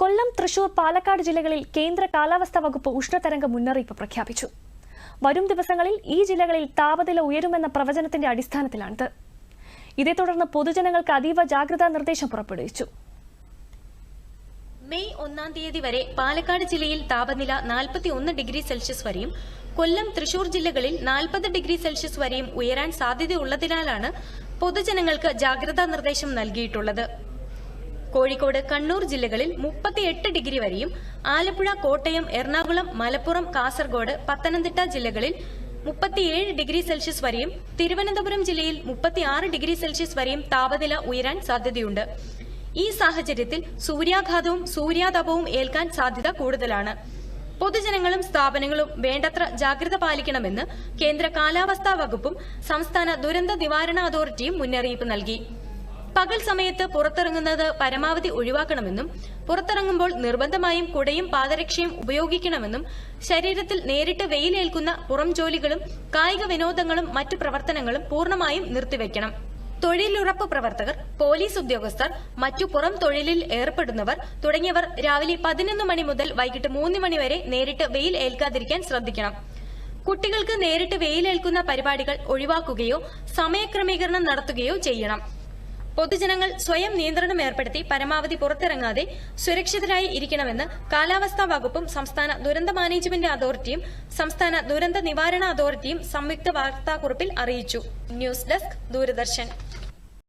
കൊല്ലം തൃശൂർ പാലക്കാട് ജില്ലകളിൽ കേന്ദ്ര കാലാവസ്ഥാ വകുപ്പ് ഉഷ്ണതരംഗ മുന്നറിയിപ്പ് പ്രഖ്യാപിച്ചു. വരും ദിവസങ്ങളിൽ ഈ ജില്ലകളിൽ താപനില ഉയരുമെന്ന പ്രവചനത്തിന്റെ അടിസ്ഥാനത്തിലാണിത്. ഇതേ തുടർന്ന് പൊതുജനങ്ങൾക്ക് അതീവ ജാഗ്രതാ നിർദ്ദേശം പുറപ്പെടുവിച്ചു. മെയ് ഒന്നാം തീയതി വരെ പാലക്കാട് ജില്ലയിൽ താപനില 41 ഡിഗ്രി സെൽഷ്യസ് വരെയും കൊല്ലം തൃശൂർ ജില്ലകളിൽ 40 ഡിഗ്രി സെൽഷ്യസ് വരെയും ഉയരാൻ സാധ്യതയുള്ളതിനാലാണ് പൊതുജനങ്ങൾക്ക് ജാഗ്രതാ നിർദ്ദേശം നൽകിയിട്ടുള്ളത്. കോഴിക്കോട് കണ്ണൂർ ജില്ലകളിൽ 38 ഡിഗ്രി വരെയും ആലപ്പുഴ കോട്ടയം എറണാകുളം മലപ്പുറം കാസർഗോഡ് പത്തനംതിട്ട ജില്ലകളിൽ 37 ഡിഗ്രി സെൽഷ്യസ് വരെയും തിരുവനന്തപുരം ജില്ലയിൽ 36 ഡിഗ്രി സെൽഷ്യസ് വരെയും താപനില ഉയരാൻ സാധ്യതയുണ്ട്. ഈ സാഹചര്യത്തിൽ സൂര്യാഘാതവും സൂര്യാതപവും ഏൽക്കാൻ സാധ്യത കൂടുതലാണ്. പൊതുജനങ്ങളും സ്ഥാപനങ്ങളും വേണ്ടത്ര ജാഗ്രത പാലിക്കണമെന്ന് കേന്ദ്ര കാലാവസ്ഥാ വകുപ്പും സംസ്ഥാന ദുരന്ത നിവാരണ അതോറിറ്റിയും മുന്നറിയിപ്പ് നൽകി. പകൽ സമയത്ത് പുറത്തിറങ്ങുന്നത് പരമാവധി ഒഴിവാക്കണമെന്നും പുറത്തിറങ്ങുമ്പോൾ നിർബന്ധമായും കുടയും പാദരക്ഷയും ഉപയോഗിക്കണമെന്നും ശരീരത്തിൽ നേരിട്ട് വെയിലേൽക്കുന്ന പുറം ജോലികളും കായിക വിനോദങ്ങളും മറ്റു പ്രവർത്തനങ്ങളും പൂർണമായും നിർത്തിവെക്കണം. തൊഴിലുറപ്പ് പ്രവർത്തകർ പോലീസ് ഉദ്യോഗസ്ഥർ മറ്റു പുറം തൊഴിലിൽ ഏർപ്പെടുന്നവർ തുടങ്ങിയവർ രാവിലെ പതിനൊന്ന് മണി മുതൽ വൈകിട്ട് മൂന്ന് മണി വരെ നേരിട്ട് വെയിൽ ഏൽക്കാതിരിക്കാൻ ശ്രദ്ധിക്കണം. കുട്ടികൾക്ക് നേരിട്ട് വെയിലേൽക്കുന്ന പരിപാടികൾ ഒഴിവാക്കുകയോ സമയക്രമീകരണം നടത്തുകയോ ചെയ്യണം. പൊതുജനങ്ങൾ സ്വയം നിയന്ത്രണം ഏർപ്പെടുത്തി പരമാവധി പുറത്തിറങ്ങാതെ സുരക്ഷിതരായി ഇരിക്കണമെന്ന് കാലാവസ്ഥാ വകുപ്പും സംസ്ഥാന ദുരന്ത മാനേജ്മെന്റ് അതോറിറ്റിയും സംസ്ഥാന ദുരന്ത നിവാരണ അതോറിറ്റിയും സംയുക്ത വാർത്താക്കുറിപ്പിൽ അറിയിച്ചു. News desk Doordarshan.